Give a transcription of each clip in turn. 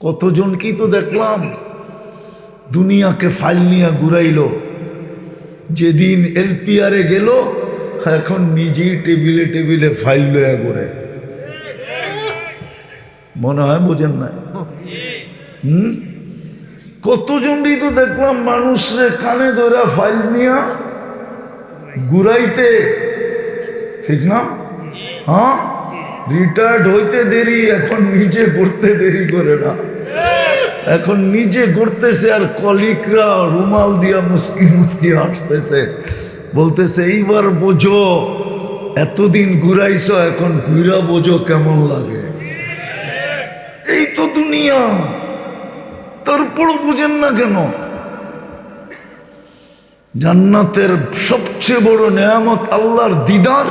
কতজনকেই তো দেখলাম দুনিয়াকে ফাইল নিয়ে ঘুরাইল। যেদিন এলপিআরে গেল, এখন নিজেই টেবিলে টেবিলে ফাইল লয়া করে মনে হয় বোঝেন না হুম? কতজনই তো দেখলাম মানুষরে কানে ধরে ফাইল নিয়া ঘুরাইতে। ঠিক না? হ্যাঁ? রিটায়ার্ড হইতে দেরি, এখন নিজে করতে দেরি করে না। এখন নিজে করতেছে আর কলিকরা রুমাল দিয়া মুসকি মুসকি হাসতেছে। বলতেছে, এইবার বোঝো, এতদিন ঘুরাইছো, এখন ঘুরা বোঝো কেমন লাগে? এই তো দুনিয়া, তারপরও বুঝেন না কেন? জান্নাতের সবচেয়ে বড় নেয়ামত আল্লাহর দিদার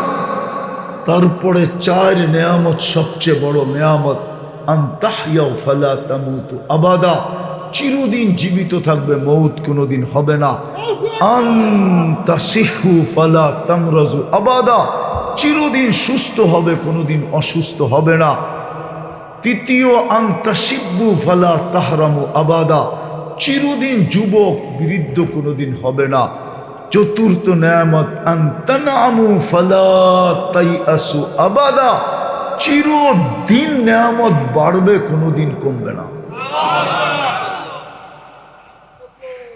তারপরে চার নেয়ামত সবচেয়ে বড় নেয়ামত আন্তাহিয়াও ফালা তামুতু আবাদা। চিরদিন জীবিত থাকবে, মৌত কোনোদিন হবে না। আন্তাসিহু ফালা তামরাজু আবাদা। চিরদিন সুস্থ হবে, কোনোদিন অসুস্থ হবে না। তৃতীয় আন্তাসিব্বু ফালা তাহরামু আবাদা। চিরদিন যুবক, বৃদ্ধ কোনোদিন হবে না। চতুর্থ নেয়ামত আন্তানামু ফালা তাই আসু আবাদা। চিরদিন নেয়ামত বাড়বে, কোনোদিন কমবে না।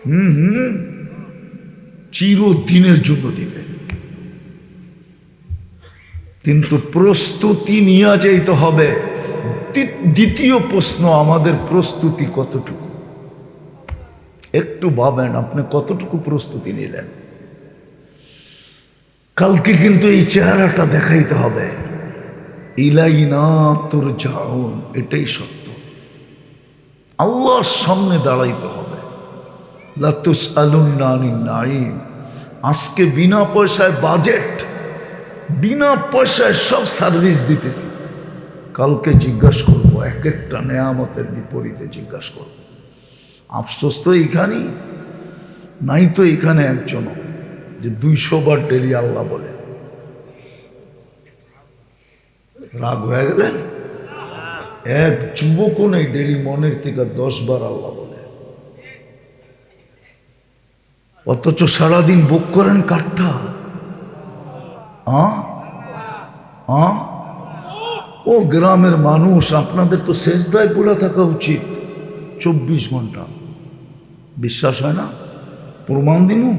হুম চিরদিনের জন্য দিবে। কিন্তু প্রস্তুতি নিয়ে যাইতে হবে। দ্বি- দ্বিতীয় প্রশ্ন, আমাদের প্রস্তুতি কতটুকু? একটু ভাবেন, আপনি কতটুকু প্রস্তুতি নিলেন? কালকে কিন্তু এই চেহারাটা দেখাইতে হবে। ইলাইনা তোর যাওন এটাই সত্য। আল্লাহর সামনে দাঁড়াইতে হবে। লাতুস আলুন্নানি নাইম আজকে বিনা পয়সায় বাজেট, বিনা পয়সায় সব সার্ভিস দিতেছি। কালকে জিজ্ঞাসা করব এক একটা নেয়ামতের বিপরীতে জিজ্ঞাসা করব। আফসোস তো এইখানেই, নাই তো এখানে একজনও। যে দুইশো বার ডেলি আল্লাহ বলে। রাগ হয়ে গেলেন এক যুবকও নেই ডেলি মনের থেকে দশ বার আল্লাহ বলে। অথচ সারাদিন বুক করেন কাঠটা। ও গ্রামের মানুষ, আপনাদের তো শেষদায় পড়ে থাকা উচিত। চব্বিশ ঘণ্টা। বিশ্বাস হয় না? প্রমাণ দিনু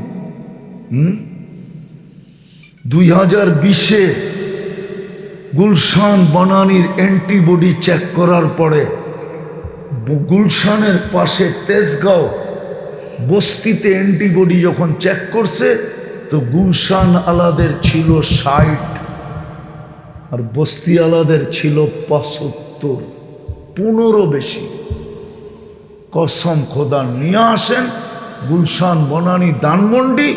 দুই হাজার বিশে গুলশান বনানির অ্যান্টিবডি চেক করার পরে গুলশানের পাশে তেজগাঁও বস্তিতে অ্যান্টিবডি যখন চেক করছে, তো গুলশান আলাদের ছিল ষাট আর বস্তি আলাদের ছিল পঁচাত্তর। পনেরো বেশি। কসম খোদা, নিয়ে আসেন গুলশান বনানি দানমন্ডি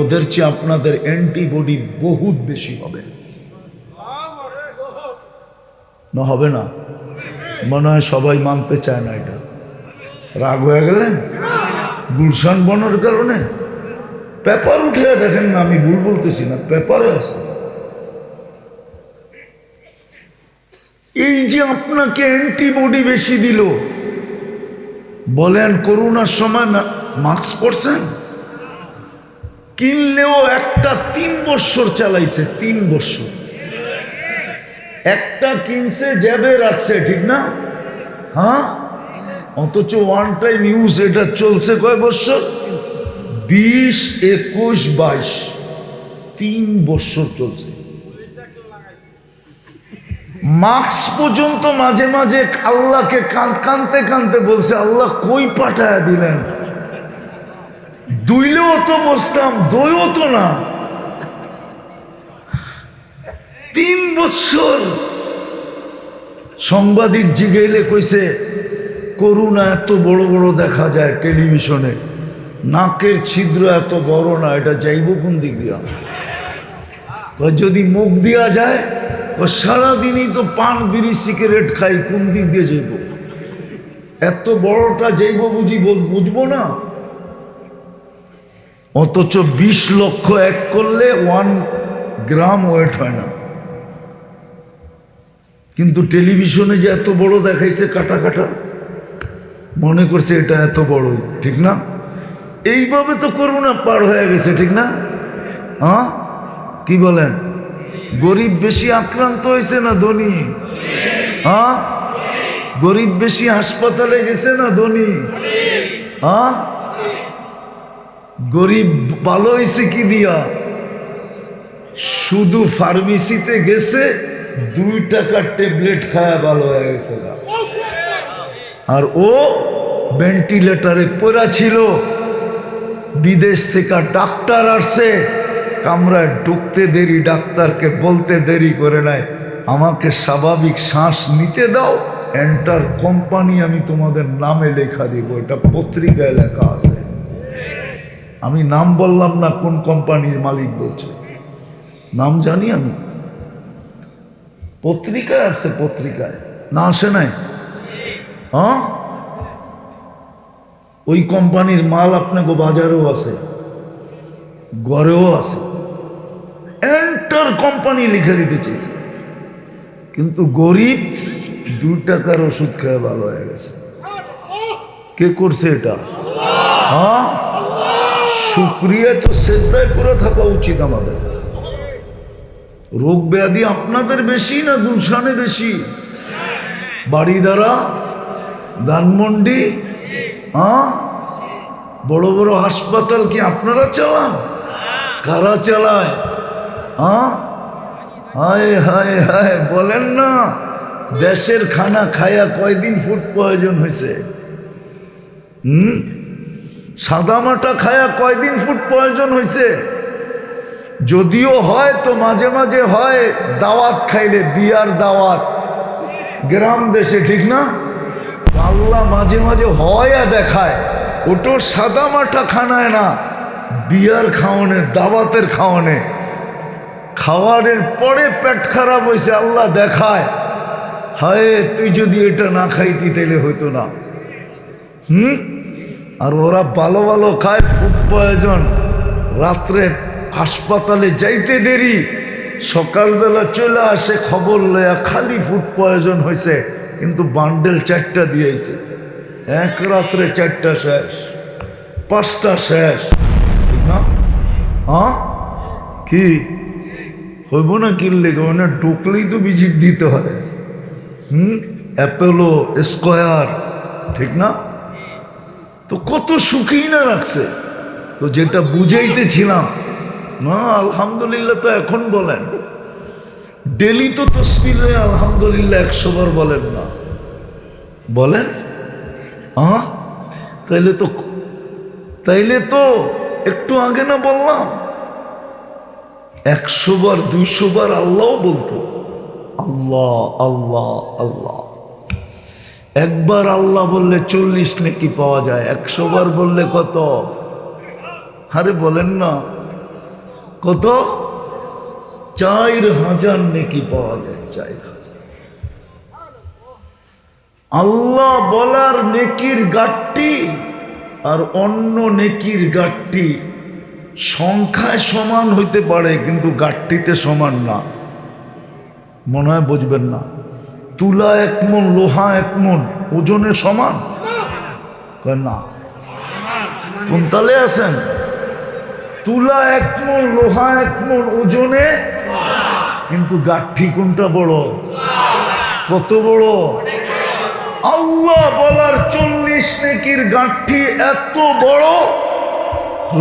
ওদের চেয়ে আপনাদের অ্যান্টিবডি বহুত বেশি হবে। না হবে না। মনে হয় সবাই মানতে চায় না এটা। রাগ হয়ে গেলেন গুলশান বনের কারণে পেপার উঠে দেখেন না, আমি ভুল বলতেছি না, পেপারে আছে। এই যে আপনাকে অ্যান্টিবডি বেশি দিল, বলেন করোনার সময় মাস্ক পরছেন? কিনলেও একটা তিন বছর চালাইছে, তিন বছর একটা কিনছে জ্যাবে রাখছে, ঠিক না? হ্যাঁ? অথচ ওয়ান টাইম ইউজ এটা চলছে কয় বছর বিশ, একুশ, বাইশ। তিন বছর চলছে। মার্কস পর্যন্ত মাঝে মাঝে আল্লাহকে কান- কানতে কানতে বলছে, আল্লাহ কই পাঠায় দিলেন? দুইলেও তো বসতাম, দইও তো না। তিন বছর সাংবাদিক জিগেলে কইছে, করুণা এত বড় বড় দেখা যায় টেলিভিশনে, নাকের ছিদ্র এত বড় না, এটা যাইব কোন দিক দিয়া? যদি মুখ দিয়া যায় সারাদিনই তো পান, বিড়ি, সিগারেট খাই, কোন দিক দিয়ে যাইব? এত বড়টা যাইব বুঝি, বুঝব না? অথচ বিশ লক্ষ এক করলে ওয়ান গ্রাম ওয়েট হয় না। কিন্তু টেলিভিশনে যে এত বড় দেখাইছে কাটা কাটা, মনে করছে এটা এত বড়, ঠিক না? এইভাবে তো করোনা পার হয়ে গেছে, ঠিক না? হ্যাঁ? কি বলেন? গরিব বেশি আক্রান্ত হয়েছে না ধনী? হ্যাঁ? গরিব বেশি হাসপাতালে গেছে না ধনী? হ্যাঁ? গরিব ভালো হয়েছে কি দিয়া? শুধু ফার্মেসিতে গেছে, দুই টাকার ট্যাবলেট খায়া ভালো হয়ে গেছে আর ও ভেন্টিলেটারে পড়া ছিল, বিদেশ থেকে ডাক্তার আসছে, কামরায় ঢুকতে দেরি, ডাক্তারকে বলতে দেরি করে নাই। আমাকে স্বাভাবিক শ্বাস নিতে দাও এন্টার কোম্পানি আমি তোমাদের নামে লেখা দিব, এটা পত্রিকায় লেখা আছে। আমি নাম বললাম না কোন কোম্পানির মালিক বলছে। নাম জানি আমি। পত্রিকায় আসছে পত্রিকায়। না আসে নাই? হ্যাঁ? ওই কোম্পানির মাল আপনাকে বাজারেও আছে ঘরেও আছে। এন্টার কোম্পানি লিখে দিতে চেয়েছে কিন্তু গরিব দু টাকার ওষুধ খেয়ে ভালো হয়ে গেছে। কে করছে এটা? হ্যাঁ? শুক্রিয়া তো শেষদায় করে থাকা উচিত আমাদের। রোগ ব্যাধি আপনাদের বেশি না গুলশানে বেশি? বাড়ি দ্বারা, ধানমন্ডি হ্যাঁ বড় বড় হাসপাতাল কি আপনারা চালান? কারা চালায়? হ্যাঁ হায় হায় হায়, বলেন না। দেশের খানা খায়া কয়দিন ফুড প্রয়োজন হয়েছে? হুম? সাদামাটা খায়া কয়দিন ফুট প্রয়োজন হয়েছে যদিও হয় তো মাঝে মাঝে হয়, দাওয়াত খাইলে, বিয়ার দাওয়াত। গ্রাম দেশে, ঠিক না? আল্লাহ মাঝে মাঝে হয় আর দেখায়। ওটো সাদা মাঠা খানায় না, বিয়ার খাওয়ানে, দাওয়াতের খাওয়ানে। খাওয়ারের পরে পেট খারাপ হয়েছে আল্লাহ দেখায়। হায়, তুই যদি এটা না খাইতি তাহলে হইতো না। হুম? আর ওরা ভালো ভালো খায় ফুড প্রয়োজন। রাত্রে হাসপাতালে যাইতে দেরি, সকালবেলা চলে আসে, খবর লয়া খালি ফুড প্রয়োজন হয়েছে কিন্তু বান্ডেল চারটা দিয়েছে। এক রাত্রে চারটা শেষ, পাঁচটা শেষ। ঠিক না? হ্যাঁ কি? হইব না কিনলে মানে ঢুকলেই তো ভিজিট দিতে হয়। হুম? অ্যাপেলো স্কোয়ার ঠিক না? তো কত সুখী না রাখছে। তো যেটা বুঝাইতেছিলাম, না, আলহামদুলিল্লাহ তো এখন বলেন। ডেলি তো তসবিলে আলহামদুলিল্লাহ একশো বার বলেন না। বলেন? তাইলে তো তাইলে তো একটু আগে না বললাম? একশো বার, দুইশো বার আল্লাহ বলতো। আল্লাহ আল্লাহ আল্লাহ। একবার আল্লাহ বললে চল্লিশ নাকি পাওয়া যায়, একশো বার বললে কত? আরে বলেন না। কত? চার হাজার নেকি পাওয়া যায়, চার হাজার। আল্লাহ বলার নেকির গাঠটি আর অন্য নেকির গাঠটি সংখ্যায় সমান হইতে পারে, কিন্তু গাঠটিতে সমান না। মনে হয় বুঝবেন না। তুলা এক মন, লোহা এক মন, ওজনে সমান? না। কোন তালে আছেন? তুলা এক মন, লোহা এক মন, ওজনে? কিন্তু গাঠি কোনটা বড়? কত বড়? আল্লাহ বলার চল্লিশ নেকির গাঠি এত বড়?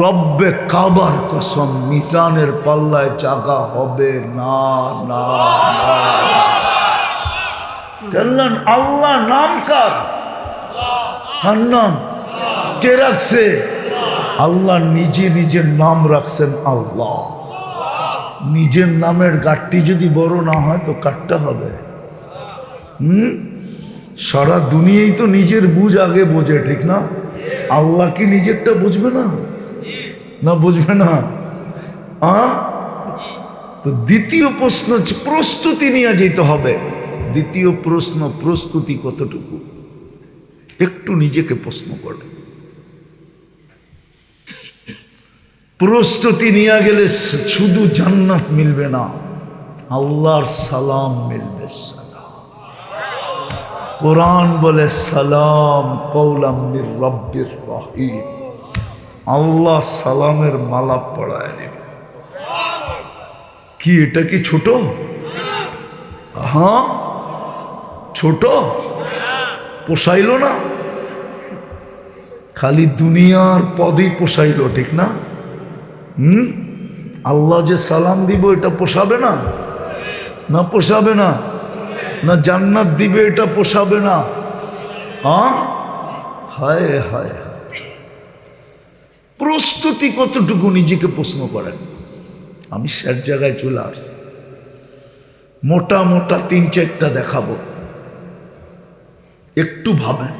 রব্বে কাবার কসম, মিজানের পাল্লায় জাগা হবে না না না। জানলেন আল্লাহ নাম কার? নাম কে রাখছে? আল্লাহ নিজে নিজের নাম রাখছেন আল্লাহ। নিজের নামের গাঠটি যদি বড় না হয় তো কাটটা হবে? হুম? সারা দুনিয়াই তো নিজের বুঝ আগে বোঝে, ঠিক না? আল্লাহ কি নিজেরটা বুঝবে না? না বুঝবে না? তো দ্বিতীয় প্রশ্ন প্রস্তুতি নিয়ে যেতে হবে। দ্বিতীয় প্রশ্ন, প্রস্তুতি কতটুকু? একটু নিজেকে প্রশ্ন করে। প্রস্তুতি নিয়ে গেলে শুধু জান্নাত মিলবে না, আল্লাহর সালাম মিলবে কোরআন বলে সালাম কৌলাম মির রব্বির রহিম। আল্লাহ সালামের মালা পড়ায় দেবে কি, এটা কি ছোট? হ্যাঁ? ছোট? পোষাইল না? খালি দুনিয়ার পদই পোষাইল, ঠিক না? হুম? আল্লাহ যে সালাম দিব, এটা পোষাবে না? না পোষাবে না? না জান্নাত দিবে, এটা পোষাবে না? হ্যাঁ? হায় হায় প্রস্তুতি কতটুকু নিজেকে প্রশ্ন করেন? আমি স্যার জায়গায় চলে আসছি। মোটা মোটা তিন চারটা দেখাবো। একটু ভাবেন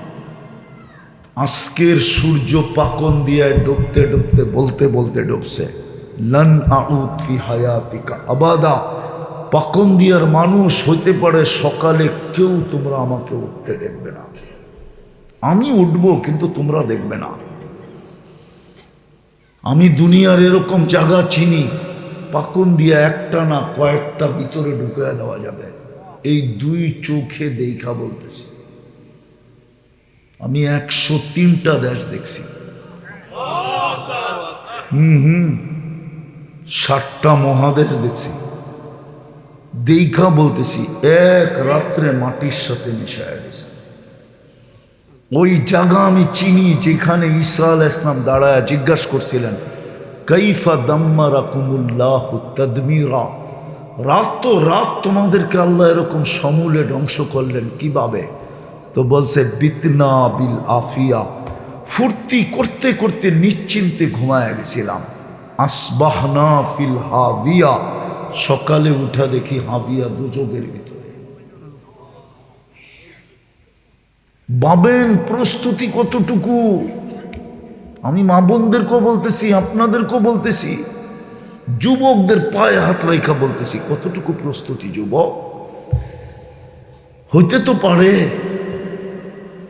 আজকের সূর্য পাকন দিয়ে ডুবতে ডুবতে, বলতে বলতে ডুবছে। লন আউদ ফি হায়াতিকা আবাদা। পাকন দিয়ার মানুষ হইতে পারে সকালে কেউ তোমরা আমাকে উঠতে দেখবে না। আমি উঠবো কিন্তু তোমরা দেখবে না। আমি দুনিয়ার এরকম জায়গা চিনি, পাকন দিয়া একটা না কয়েকটা ভিতরে ঢুকে দেওয়া যাবে। এই দুই চোখে দেখা বলতেছি। আমি একশো তিনটা দেশ দেখছি। হুম হুম ষাটটা মহাদেশ দেখছি। দেখা বলতেছি, এক রাত্রে মাটির সাথে মিশায় গেছে। ওই জায়গা আমি চিনি, যেখানে ঈসা আল ইসলাম দাঁড়ায় জিজ্ঞাসা করছিলেন কৈফা দাম্মারা কুমুল্লাহ তদমিরা? রাত তো রাত তোমাদেরকে আল্লাহ এরকম সমূলে ধ্বংস করলেন কীভাবে? তো বলছে, বিতনা বিল আফিয়া। ফুর্তি করতে করতে নিশ্চিন্তে ঘুমায় গেছিলাম। আসবাহনা ফিল হাবিয়া। সকালে উঠা দেখি হাবিয়া দুযোগের ভিতরে। বাবেন, প্রস্তুতি কতটুকু? আমি মা বোনদেরকেও বলতেছি, আপনাদেরকেও বলতেছি। যুবকদের পায়ে হাত রেখা বলতেছি, কতটুকু প্রস্তুতি, যুবক? হইতে তো পারে।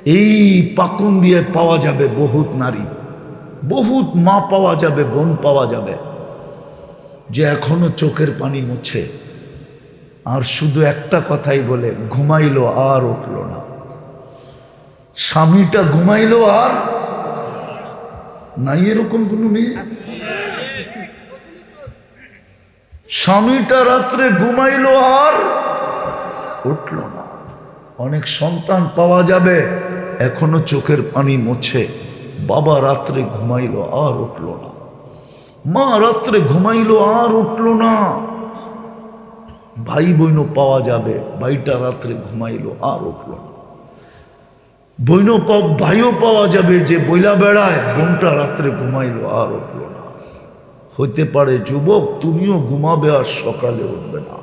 এই পাকুন দিয়ে পাওয়া যাবে বহুত নারী। বহুত মা পাওয়া যাবে, বোন পাওয়া যাবে। যে এখনও চোখের পানি মুছে। আর শুধু একটা কথাই বলে, ঘুমাইলো আর উঠল না। স্বামীটা ঘুমাইলো আর নাই এরকম কোনো মেয়ে? স্বামীটা রাত্রে ঘুমাইলো আর উঠল না। অনেক সন্তান পাওয়া যাবে। এখনও চোখের পানি মোছে। বাবা রাত্রে ঘুমাইলো আর উঠল না। মা রাত্রে ঘুমাইলো আর উঠল না। ভাই বইন পাওয়া যাবে, ভাইটা রাত্রে ঘুমাইলো আর উঠল না। বইন ভাইও পাওয়া যাবে যে বইলা বেড়ায়, বোনটা রাত্রে ঘুমাইলো আর উঠল না। হইতে পারে যুবক, তুমিও ঘুমাবে আর সকালে উঠবে না।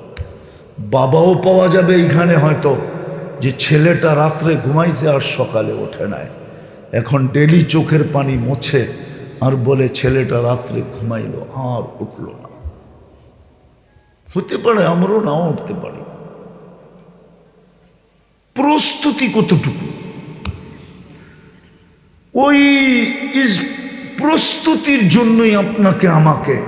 বাবাও পাওয়া যাবে এইখানে হয়তো। যে ছেলেটা রাত্রে ঘুমাইছে আর সকালে ওঠে নাই। এখন ডেলি চোখের পানি মোছে আর বলে, ছেলেটা রাত্রে ঘুমাইলো, আর উঠল না। হতে পারে আমরাও নাও উঠতে পারি। প্রস্তুতি কতটুকু? ওই প্রস্তুতির জন্যই আপনাকে, আমাকে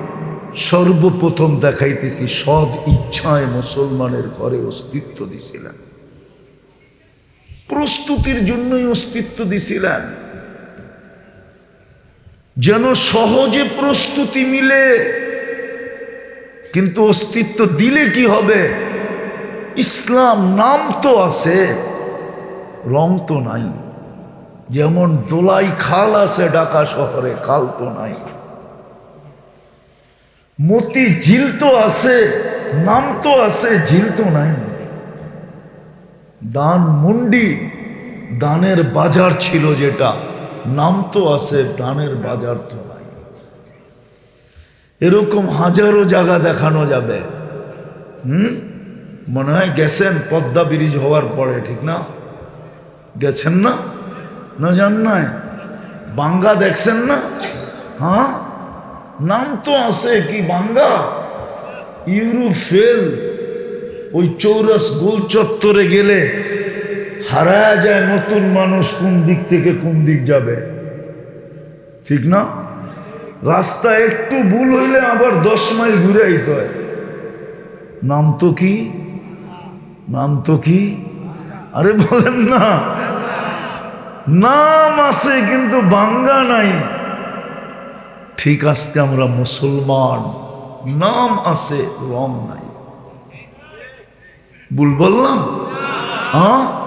সর্বপ্রথম দেখাইতেছি সদ ইচ্ছায় মুসলমানের ঘরে অস্তিত্ব দিছিলেন। প্রস্তুতির জন্যই অস্তিত্ব দিছিলেন। যেন সহজে প্রস্তুতি মিলে, কিন্তু অস্তিত্ব দিলে কি হবে? ইসলাম নাম তো আছে, রং তো নাই। যেমন দোলাই খাল আছে ঢাকা শহরে, খাল তো নাই। মতি ঝিল তো আছে, নাম তো আছে, ঝিল তো নাই। দান মুন্ডি, দানের বাজার ছিল যেটা। নাম তো আছে, দানের বাজার তো নাই। এরকম হাজারো জায়গা দেখানো যাবে। হুম? মনে হয় গেছেন পদ্মা ব্রিজ হওয়ার পরে, ঠিক না? গেছেন না? না জান নাই? বাঙ্গা দেখছেন না? হ্যাঁ? নাম তো আছে কি বাঙ্গা? ইউরোপ ফেল ওই চৌরাস গোল চত্বরে গেলে হারায় যায় নতুন মানুষ কোন দিক থেকে কোন দিক যাবে। ঠিক না? রাস্তা একটু ভুল হইলে আবার দশ মাইল ঘুরে আইতে হয়। নাম তো কি? নাম তো কি? আরে বলেন না। নাম আছে কিন্তু বাঙ্গা নাই। ঠিক আজকে আমরা মুসলমান। নাম আছে রং নাই। ভুল বললাম? হ্যাঁ?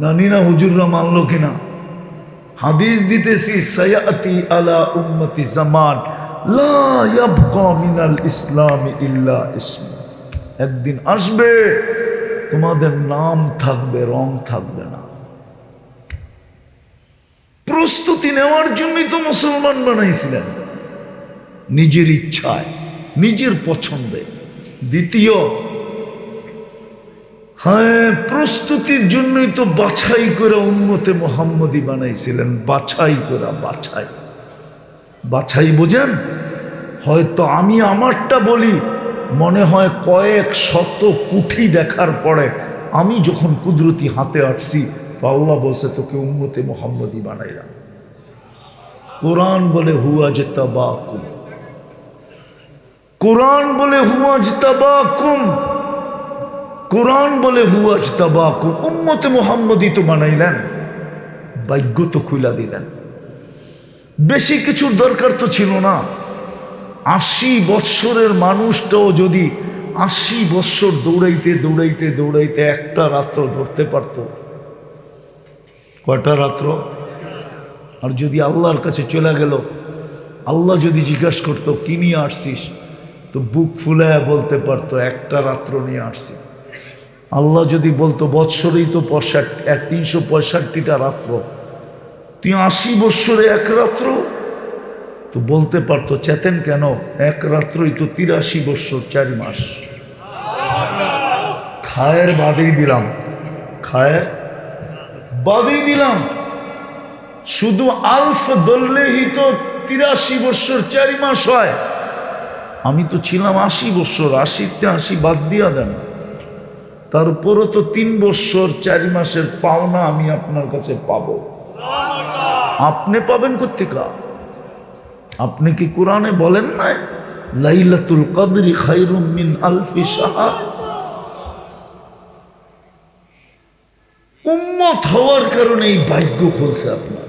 জানি না হুজুররা মানলো কিনা। হাদিস দিতেছি, সয়াতি আলা উম্মতি জামান ইসলাম ইল্লা ইসম। একদিন আসবে, তোমাদের নাম থাকবে, রং থাকবে না। প্রস্তুতি নেওয়ার জন্যই তো মুসলমান বানাইছিলেন। নিজের ইচ্ছায়, নিজের পছন্দে। দ্বিতীয় হ্যাঁ প্রস্তুতির জন্যই তো বাছাই করে উন্মতে মোহাম্মদী বানাইছিলেন। বাছাই করে, বাছাই। বাছাই বোঝেন? হয়তো আমি আমারটা বলি, মনে হয় কয়েক শত কুঠি দেখার পরে আমি যখন কুদরতি হাতে আসছি আল্লাহ বলছে, তোকে উন্মতে মোহাম্মদী বানাইলাম। কোরআন বলে, হুয়া যে তাবাকুম কোরআন বলে, হুয়া যে তাবাকুম কোরআন বলে হুয়াজ তাবাকুম উম্মতে মোহাম্মদী তো বানাইলেন। ভাগ্য তো খুলা দিলেন। বেশি কিছুর দরকার তো ছিল না। আশি বৎসরের মানুষটাও যদি আশি বৎসর দৌড়াইতে দৌড়াইতে দৌড়াইতে একটা রাত্র ধরতে পারত। কয়টা রাত্র? আর যদি আল্লাহর কাছে চলে গেল, আল্লাহ যদি জিজ্ঞাসা করতো, কি নিয়ে আসছিস? তো বুক ফুলায় বলতে পারতো, একটা রাত্র নিয়ে আসছি। আল্লাহ যদি বলতো, বৎসরেই তো পঁয়ষট্টি এক তিনশো পঁয়ষট্টিটা রাত্র। তুই আশি বৎসরে এক রাত্র? তো বলতে পারতো, চেতেন কেন? এক রাত্রই তো তিরাশি বৎসর, চার মাস। খায়ের বাদেই দিলাম। খায়ের বাদেই দিলাম। শুধু আলফ দললেই তো তিরাশি বৎসর, চারি মাস হয়। আমি তো ছিলাম আশি বৎসর আশিতে আশি বাদ দিয়া দেন। তারপরও তো তিন বৎসর, চারি মাসের পাওনা আমি আপনার কাছে পাব। আপনি পাবেন কোথেকা আপনি কি কোরআনে বলেন না লাইলাতুল কদরি খাইরুম মিন আলফি সাহা উম্মত হওয়ার কারণে এই ভাগ্য খুলছে আপনার।